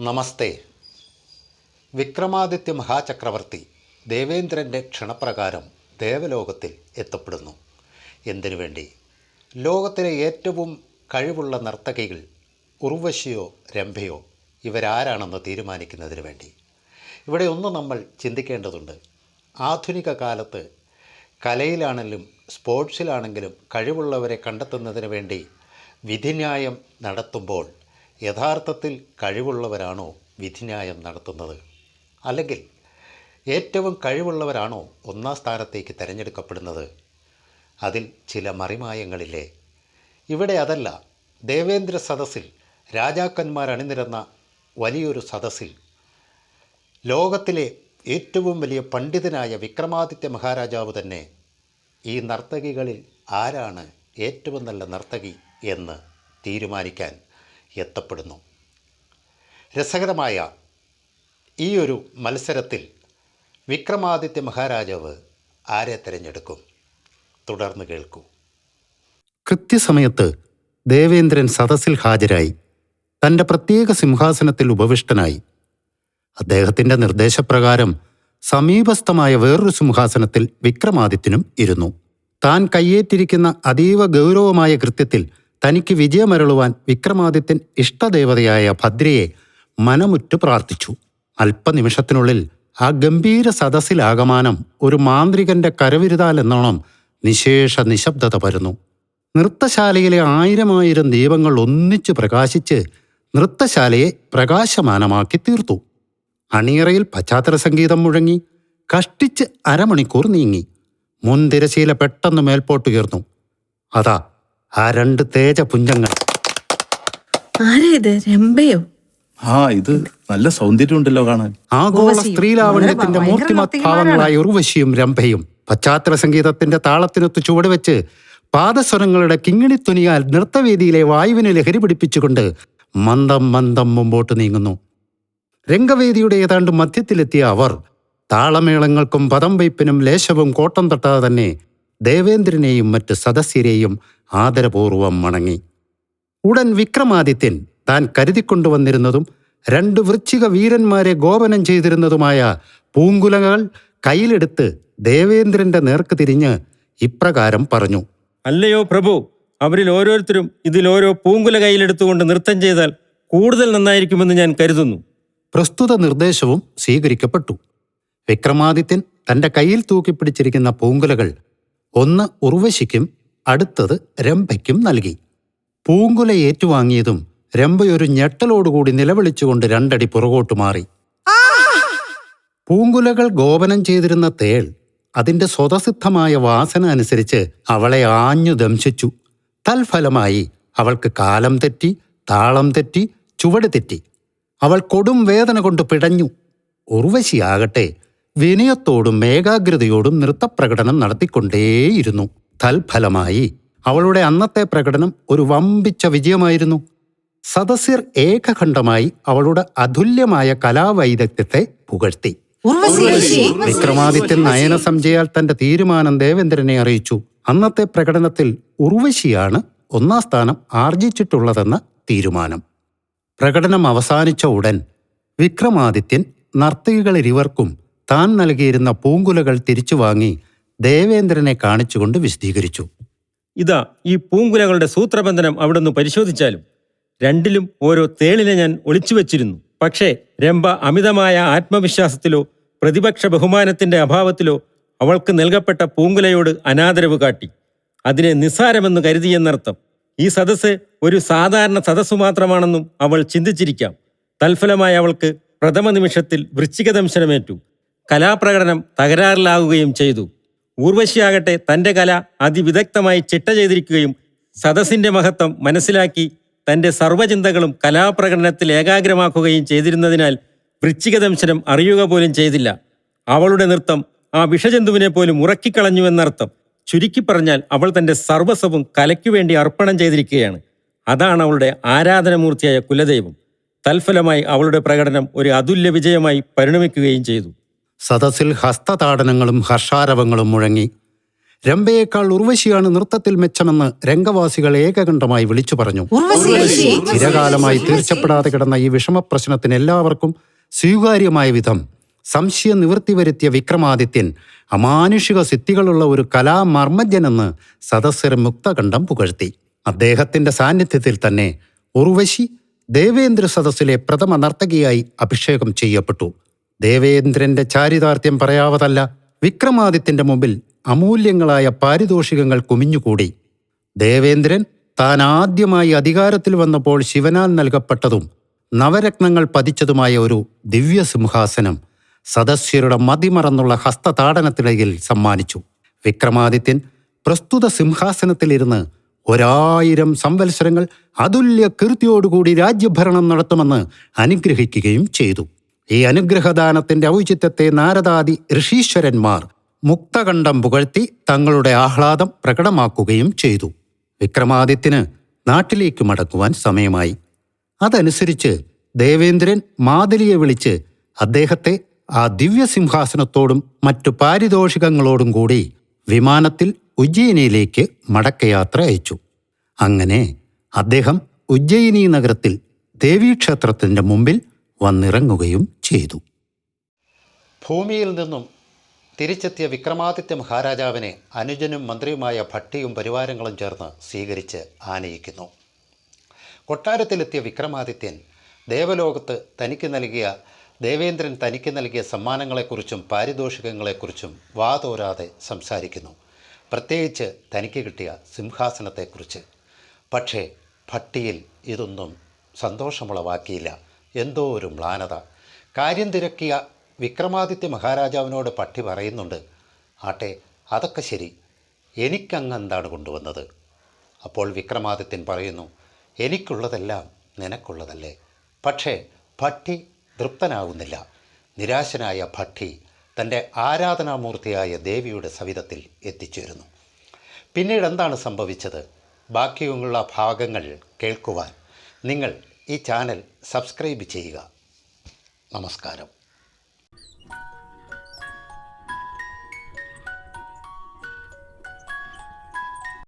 നമസ്തേ. വിക്രമാദിത്യ മഹാചക്രവർത്തി ദേവേന്ദ്രന്റെ ക്ഷണപ്രകാരം ദേവലോകത്തിൽ എത്തപ്പെടുന്നു. എന്തിനു വേണ്ടി? ലോകത്തിലെ ഏറ്റവും കഴിവുള്ള നർത്തകികൾ ഉർവശിയോ രംഭയോ ഇവരാരാണെന്ന് തീരുമാനിക്കുന്നതിന് വേണ്ടി. ഇവിടെ ഒന്ന് നമ്മൾ ചിന്തിക്കേണ്ടതുണ്ട്. ആധുനിക കാലത്ത് കലയിലാണെങ്കിലും സ്പോർട്സിലാണെങ്കിലും കഴിവുള്ളവരെ കണ്ടെത്തുന്നതിന് വേണ്ടി വിധിന്യായം നടത്തുമ്പോൾ യഥാർത്ഥത്തിൽ കഴിവുള്ളവരാണോ വിധിന്യായം നടത്തുന്നത്? അല്ലെങ്കിൽ ഏറ്റവും കഴിവുള്ളവരാണോ ഒന്നാം സ്ഥാനത്തേക്ക് തിരഞ്ഞെടുക്കപ്പെടുന്നത്? അതിൽ ചില മറിമായങ്ങളില്ലേ? ഇവിടെ അതല്ല. ദേവേന്ദ്ര സദസ്സിൽ രാജാക്കന്മാർ അണിനിരന്ന വലിയൊരു സദസ്സിൽ ലോകത്തിലെ ഏറ്റവും വലിയ പണ്ഡിതനായ വിക്രമാദിത്യ മഹാരാജാവ് തന്നെ ഈ നർത്തകികളിൽ ആരാണ് ഏറ്റവും നല്ല നർത്തകി എന്ന് തീരുമാനിക്കാൻ എത്തപ്പെടുന്നു. രസകരമായ ഈ ഒരു മത്സരത്തിൽ വിക്രമാദിത്യ മഹാരാജാവ് ആരെ തിരഞ്ഞെടുക്കും? തുടർന്ന് കേൾക്കൂ. കൃത്യസമയത്ത് ദേവേന്ദ്രൻ സദസ്സിൽ ഹാജരായി. തന്റെ പ്രത്യേക സിംഹാസനത്തിൽ ഉപവിഷ്ടനായി. അദ്ദേഹത്തിന്റെ നിർദ്ദേശപ്രകാരം സമീപസ്ഥമായ വേറൊരു സിംഹാസനത്തിൽ വിക്രമാദിത്യനും ഇരുന്നു. താൻ കയ്യേറ്റിരിക്കുന്ന അതീവ ഗൗരവമായ കൃത്യത്തിൽ തനിക്ക് വിജയമരളുവാൻ വിക്രമാദിത്യൻ ഇഷ്ടദേവതയായ ഭദ്രയെ മനമുറ്റു പ്രാർത്ഥിച്ചു. അല്പനിമിഷത്തിനുള്ളിൽ ആ ഗംഭീര സദസ്സിലാകമാനം ഒരു മാന്ത്രികന്റെ കരവിരുതാൽ എന്നോണം നിശേഷ നിശബ്ദത പരന്നു. നൃത്തശാലയിലെ ആയിരമായിരം ദീപങ്ങൾ ഒന്നിച്ചു പ്രകാശിച്ച് നൃത്തശാലയെ പ്രകാശമാനമാക്കി തീർത്തു. അണിയറയിൽ പശ്ചാത്തല സംഗീതം മുഴങ്ങി കഷ്ടിച്ച് അരമണിക്കൂർ നീങ്ങി. മുൻതിരശീല പെട്ടെന്ന് മേൽപോട്ടുയർന്നു അതാ ആ രണ്ട് തേജപുഞ്ചങ്ങൾ ആരാ ഇത്? രംഭയോ ആ ഇത് നല്ല സൗന്ദര്യമുണ്ടല്ലോ കാണാൻ. ആഗോള. സ്ത്രീലാവണ്യത്തിന്റെ മൂർത്തിമത്. ഭാവങ്ങളായ ഉർവശിയും രംഭയും പശ്ചാത്തല സംഗീതത്തിന്റെ താളത്തിനൊത്ത് ചുവടുവെച്ച് പാദസ്വരങ്ങളുടെ കിങ്ങിണിത്തുനിയാൽ നൃത്തവേദിയിലെ വായുവിനെ ലഹരി പിടിപ്പിച്ചുകൊണ്ട് മന്ദം മന്ദം മുമ്പോട്ട് നീങ്ങുന്നു. രംഗവേദിയുടെ ഏതാണ്ട് മധ്യത്തിലെത്തിയ അവർ താളമേളങ്ങൾക്കും പദം വയ്പ്പിനും ലേശവും കോട്ടം തട്ടാതെ തന്നെ ദേവേന്ദ്രനെയും മറ്റ് സദസ്യരെയും ആദരപൂർവം മണങ്ങി. ഉടൻ വിക്രമാദിത്യൻ താൻ കരുതിക്കൊണ്ടുവന്നിരുന്നതും രണ്ട് വൃശ്ചിക വീരന്മാരെ ഗോപനം ചെയ്തിരുന്നതുമായ പൂങ്കുലകൾ കയ്യിലെടുത്ത് ദേവേന്ദ്രന്റെ നേർക്ക് തിരിഞ്ഞ് ഇപ്രകാരം പറഞ്ഞു. അല്ലയോ പ്രഭു അവരിൽ ഓരോരുത്തരും ഇതിൽ ഓരോ പൂങ്കുല കയ്യിലെടുത്തുകൊണ്ട് നൃത്തം ചെയ്താൽ കൂടുതൽ നന്നായിരിക്കുമെന്ന് ഞാൻ കരുതുന്നു. പ്രസ്തുത നിർദ്ദേശവും സ്വീകരിക്കപ്പെട്ടു. വിക്രമാദിത്യൻ തന്റെ കയ്യിൽ തൂക്കിപ്പിടിച്ചിരിക്കുന്ന പൂങ്കുലകൾ ഒന്ന് ഉർവശിക്കും അടുത്തത് രംഭയ്ക്കും നൽകി. പൂങ്കുല ഏറ്റുവാങ്ങിയതും രംഭയൊരു ഞെട്ടലോടുകൂടി നിലവിളിച്ചുകൊണ്ട് രണ്ടടി പുറകോട്ടു മാറി. പൂങ്കുലകൾ ഗോപനം ചെയ്തിരുന്ന തേൾ അതിന്റെ സ്വതസിദ്ധമായ വാസന അനുസരിച്ച് അവളെ ആഞ്ഞു ദംശിച്ചു. തൽഫലമായി അവൾക്ക് കാലം തെറ്റി താളം തെറ്റി ചുവട് തെറ്റി. അവൾ കൊടും വേദന കൊണ്ട് പിടഞ്ഞു. ഉർവശിയാകട്ടെ വിനയത്തോടും ഏകാഗ്രതയോടും നൃത്തപ്രകടനം നടത്തിക്കൊണ്ടേയിരുന്നു. തൽഫലമായി അവളുടെ അന്നത്തെ പ്രകടനം ഒരു വമ്പിച്ച വിജയമായിരുന്നു. സദസ്യർ ഏകഖണ്ഡമായി അവളുടെ അതുല്യമായ കലാവൈദഗ്ധ്യത്തെ പുകഴ്ത്തി. വിക്രമാദിത്യൻ നയന സംജയാൽ തന്റെ തീരുമാനം ദേവേന്ദ്രനെ അറിയിച്ചു. അന്നത്തെ പ്രകടനത്തിൽ ഉർവശിയാണ് ഒന്നാം സ്ഥാനം ആർജിച്ചിട്ടുള്ളതെന്ന തീരുമാനം. പ്രകടനം അവസാനിച്ച ഉടൻ വിക്രമാദിത്യൻ നർത്തകികളിരിവർക്കും താൻ നൽകിയിരുന്ന പൂങ്കുലകൾ തിരിച്ചു വാങ്ങി ദേവേന്ദ്രനെ കാണിച്ചുകൊണ്ട് വിശദീകരിച്ചു. ഇതാ ഈ പൂങ്കുലകളുടെ സൂത്രബന്ധനം അവിടുന്ന് പരിശോധിച്ചാലും രണ്ടിലും ഓരോ തേളിനെ ഞാൻ ഒളിച്ചു വച്ചിരുന്നു. പക്ഷേ രംഭ അമിതമായ ആത്മവിശ്വാസത്തിലോ പ്രതിപക്ഷ ബഹുമാനത്തിന്റെ അഭാവത്തിലോ അവൾക്ക് നൽകപ്പെട്ട പൂങ്കുലയോട് അനാദരവ് കാട്ടി. അതിനെ നിസ്സാരമെന്ന് കരുതിയെന്നർത്ഥം. ഈ സദസ്സ് ഒരു സാധാരണ സദസ്സു മാത്രമാണെന്നും അവൾ ചിന്തിച്ചിരിക്കാം. തൽഫലമായി അവൾക്ക് പ്രഥമ നിമിഷത്തിൽ വൃശ്ചിക ദംശനമേറ്റു കലാപ്രകടനം തകരാറിലാകുകയും ചെയ്തു. ഊർവശിയാകട്ടെ തന്റെ കല അതിവിദഗ്ധമായി ചിട്ട ചെയ്തിരിക്കുകയും സദസ്സിന്റെ മഹത്വം മനസ്സിലാക്കി തന്റെ സർവചിന്തകളും കലാപ്രകടനത്തിൽ ഏകാഗ്രമാക്കുകയും ചെയ്തിരുന്നതിനാൽ വൃശ്ചികദംശനം അറിയുക പോലും ചെയ്തില്ല. അവളുടെ നൃത്തം ആ വിഷജന്തുവിനെ പോലും ഉറക്കിക്കളഞ്ഞുവെന്നർത്ഥം ചുരുക്കി പറഞ്ഞാൽ അവൾ തന്റെ സർവസ്വവും കലയ്ക്കു വേണ്ടി അർപ്പണം ചെയ്തിരിക്കുകയാണ്. അതാണ് അവളുടെ ആരാധനമൂർത്തിയായ കുലദൈവം. തൽഫലമായി അവളുടെ പ്രകടനം ഒരു അതുല്യ വിജയമായി പരിണമിക്കുകയും ചെയ്തു. സദസ്സിൽ ഹസ്തതാടനങ്ങളും ഹർഷാരവങ്ങളും മുഴങ്ങി. രംഭയേക്കാൾ ഉർവശിയാണ് നൃത്തത്തിൽ മെച്ചമെന്ന് രംഗവാസികൾ ഏകകണ്ഠമായി വിളിച്ചു പറഞ്ഞു. ചിരകാലമായി തീർച്ചപ്പെടാതെ കിടന്ന ഈ വിഷമപ്രശ്നത്തിന് എല്ലാവർക്കും സ്വീകാര്യമായ വിധം. സംശയ നിവൃത്തി വരുത്തിയ വിക്രമാദിത്യൻ അമാനുഷിക സിദ്ധികളുള്ള ഒരു കലാമർമ്മജ്ഞനെന്ന് സദസ്യർ മുക്തകണ്ഠം പുകഴ്ത്തി. അദ്ദേഹത്തിന്റെ സാന്നിധ്യത്തിൽ തന്നെ ഉർവശി ദേവേന്ദ്ര സദസ്സിലെ പ്രഥമ നർത്തകിയായി അഭിഷേകം ചെയ്യപ്പെട്ടു. ദേവേന്ദ്രന്റെ ചാരിതാർത്ഥ്യം പറയാവതല്ല വിക്രമാദിത്യന്റെ മുമ്പിൽ അമൂല്യങ്ങളായ പാരിതോഷികങ്ങൾ കുമിഞ്ഞുകൂടി. ദേവേന്ദ്രൻ താൻ ആദ്യമായി അധികാരത്തിൽ വന്നപ്പോൾ ശിവനാൽ നൽകപ്പെട്ടതും നവരത്നങ്ങൾ പതിച്ചതുമായ ഒരു ദിവ്യസിംഹാസനം സദസ്യരുടെ മതിമറന്നുള്ള ഹസ്തതാടനത്തിനിടയിൽ സമ്മാനിച്ചു. വിക്രമാദിത്യൻ പ്രസ്തുത സിംഹാസനത്തിലിരുന്ന് ഒരായിരം സംവത്സരങ്ങൾ അതുല്യ കീർത്തിയോടുകൂടി രാജ്യഭരണം നടത്തുമെന്ന് അനുഗ്രഹിക്കുകയും ചെയ്തു. ഈ അനുഗ്രഹദാനത്തിന്റെ ഔചിത്യത്തെ നാരദാദി ഋഷീശ്വരന്മാർ മുക്തകണ്ഠം പുകഴ്ത്തി തങ്ങളുടെ ആഹ്ലാദം പ്രകടമാക്കുകയും ചെയ്തു. വിക്രമാദിത്യന് നാട്ടിലേക്ക് മടക്കുവാൻ സമയമായി. അതനുസരിച്ച് ദേവേന്ദ്രൻ മാതിരിയെ വിളിച്ച് അദ്ദേഹത്തെ ആ ദിവ്യസിംഹാസനത്തോടും മറ്റു പാരിതോഷികങ്ങളോടും കൂടി വിമാനത്തിൽ ഉജ്ജയിനിയിലേക്ക് മടക്കയാത്ര അയച്ചു. അങ്ങനെ അദ്ദേഹം ഉജ്ജയിനി നഗരത്തിൽ ദേവീക്ഷേത്രത്തിന്റെ മുമ്പിൽ വന്നിറങ്ങുകയും ചെയ്തു. ഭൂമിയിൽ നിന്നും തിരിച്ചെത്തിയ വിക്രമാദിത്യ മഹാരാജാവിനെ അനുജനും മന്ത്രിയുമായ ഭട്ടിയും പരിവാരങ്ങളും ചേർന്ന് സ്വീകരിച്ച് ആനയിക്കുന്നു. കൊട്ടാരത്തിലെത്തിയ വിക്രമാദിത്യൻ ദേവലോകത്ത് തനിക്ക് നൽകിയ ദേവേന്ദ്രൻ തനിക്ക് നൽകിയ സമ്മാനങ്ങളെക്കുറിച്ചും പാരിതോഷികങ്ങളെക്കുറിച്ചും വാതോരാതെ സംസാരിക്കുന്നു. പ്രത്യേകിച്ച് തനിക്ക് കിട്ടിയ സിംഹാസനത്തെക്കുറിച്ച്. പക്ഷേ ഭട്ടിയിൽ ഇതൊന്നും സന്തോഷമുളവാക്കിയില്ല. എന്തോ ഒരു മ്ലാനത. കാര്യം തിരക്കിയ വിക്രമാദിത്യ മഹാരാജാവിനോട് പട്ടി പറയുന്നുണ്ട് ആട്ടെ അതൊക്കെ ശരി. എനിക്കങ്ങ് എന്താണ് കൊണ്ടുവന്നത്? അപ്പോൾ വിക്രമാദിത്യൻ പറയുന്നു എനിക്കുള്ളതെല്ലാം നിനക്കുള്ളതല്ലേ. പക്ഷേ ഭട്ടി തൃപ്തനാകുന്നില്ല നിരാശനായ ഭട്ടി തന്റെ ആരാധനാമൂർത്തിയായ ദേവിയുടെ സവിധത്തിൽ എത്തിച്ചേരുന്നു. പിന്നീട് എന്താണ് സംഭവിച്ചത്? ബാക്കിയുള്ള ഭാഗങ്ങൾ കേൾക്കുവാൻ നിങ്ങൾ ഈ ചാനൽ സബ്സ്ക്രൈബ് ചെയ്യുക. നമസ്കാരം.